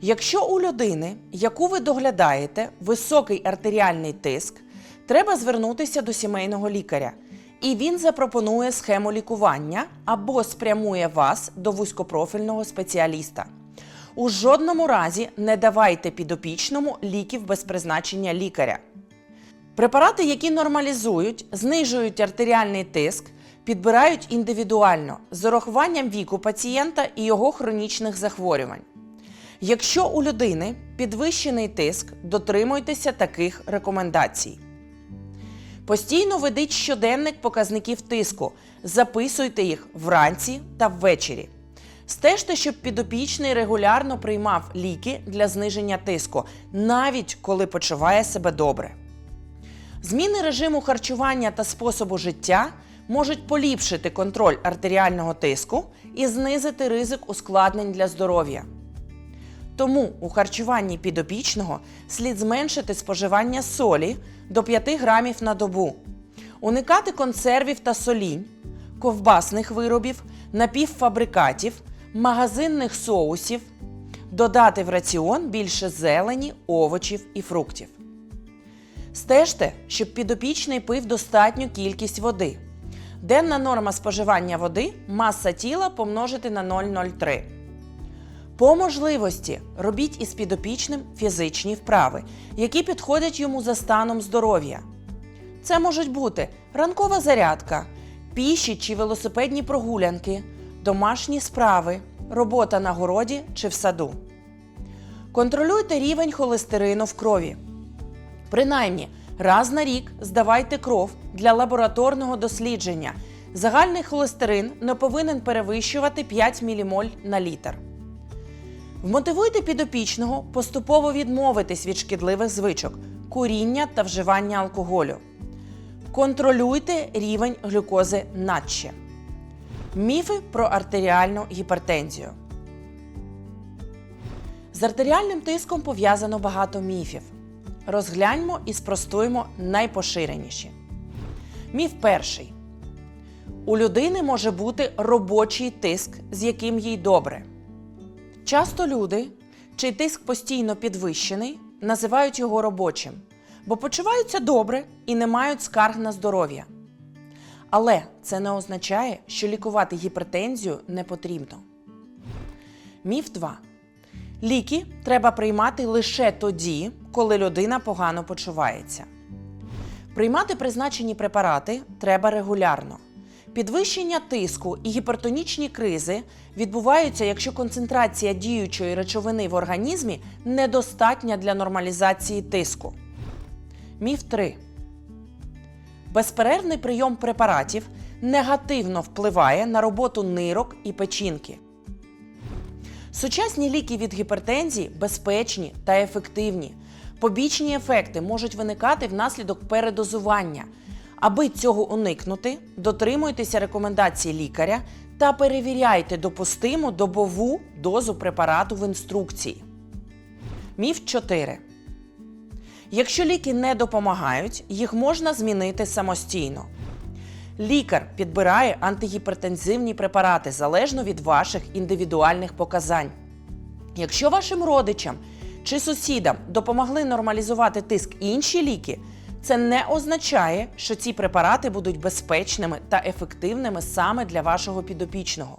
Якщо у людини, яку ви доглядаєте, високий артеріальний тиск, треба звернутися до сімейного лікаря, і він запропонує схему лікування або спрямує вас до вузькопрофільного спеціаліста. У жодному разі не давайте підопічному ліків без призначення лікаря. Препарати, які нормалізують, знижують артеріальний тиск, підбирають індивідуально з урахуванням віку пацієнта і його хронічних захворювань. Якщо у людини підвищений тиск, дотримуйтеся таких рекомендацій. Постійно ведіть щоденник показників тиску, записуйте їх вранці та ввечері. Стежте, щоб підопічний регулярно приймав ліки для зниження тиску, навіть коли почуває себе добре. Зміни режиму харчування та способу життя можуть поліпшити контроль артеріального тиску і знизити ризик ускладнень для здоров'я. Тому у харчуванні підопічного слід зменшити споживання солі до 5 грамів на добу, уникати консервів та солінь, ковбасних виробів, напівфабрикатів, магазинних соусів, додати в раціон більше зелені, овочів і фруктів. Стежте, щоб підопічний пив достатню кількість води. Денна норма споживання води маса тіла помножити на 0,03. По можливості робіть із підопічним фізичні вправи, які підходять йому за станом здоров'я. Це можуть бути ранкова зарядка, піші чи велосипедні прогулянки, домашні справи, робота на городі чи в саду. Контролюйте рівень холестерину в крові. Принаймні, раз на рік здавайте кров для лабораторного дослідження. Загальний холестерин не повинен перевищувати 5 мілімоль на літр. Вмотивуйте підопічного поступово відмовитись від шкідливих звичок, куріння та вживання алкоголю. Контролюйте рівень глюкози надще. Міфи про артеріальну гіпертензію. З артеріальним тиском пов'язано багато міфів. Розгляньмо і спростуємо найпоширеніші. Міф перший. У людини може бути робочий тиск, з яким їй добре. Часто люди, чий тиск постійно підвищений, називають його робочим, бо почуваються добре і не мають скарг на здоров'я. Але це не означає, що лікувати гіпертензію не потрібно. Міф 2. Ліки треба приймати лише тоді, коли людина погано почувається. Приймати призначені препарати треба регулярно. Підвищення тиску і гіпертонічні кризи відбуваються, якщо концентрація діючої речовини в організмі недостатня для нормалізації тиску. Міф 3. Безперервний прийом препаратів негативно впливає на роботу нирок і печінки. Сучасні ліки від гіпертензії безпечні та ефективні. Побічні ефекти можуть виникати внаслідок передозування. Аби цього уникнути, дотримуйтеся рекомендацій лікаря та перевіряйте допустиму добову дозу препарату в інструкції. Міф 4. Якщо ліки не допомагають, їх можна змінити самостійно. Лікар підбирає антигіпертензивні препарати залежно від ваших індивідуальних показань. Якщо вашим родичам чи сусідам допомогли нормалізувати тиск інші ліки, це не означає, що ці препарати будуть безпечними та ефективними саме для вашого підопічного.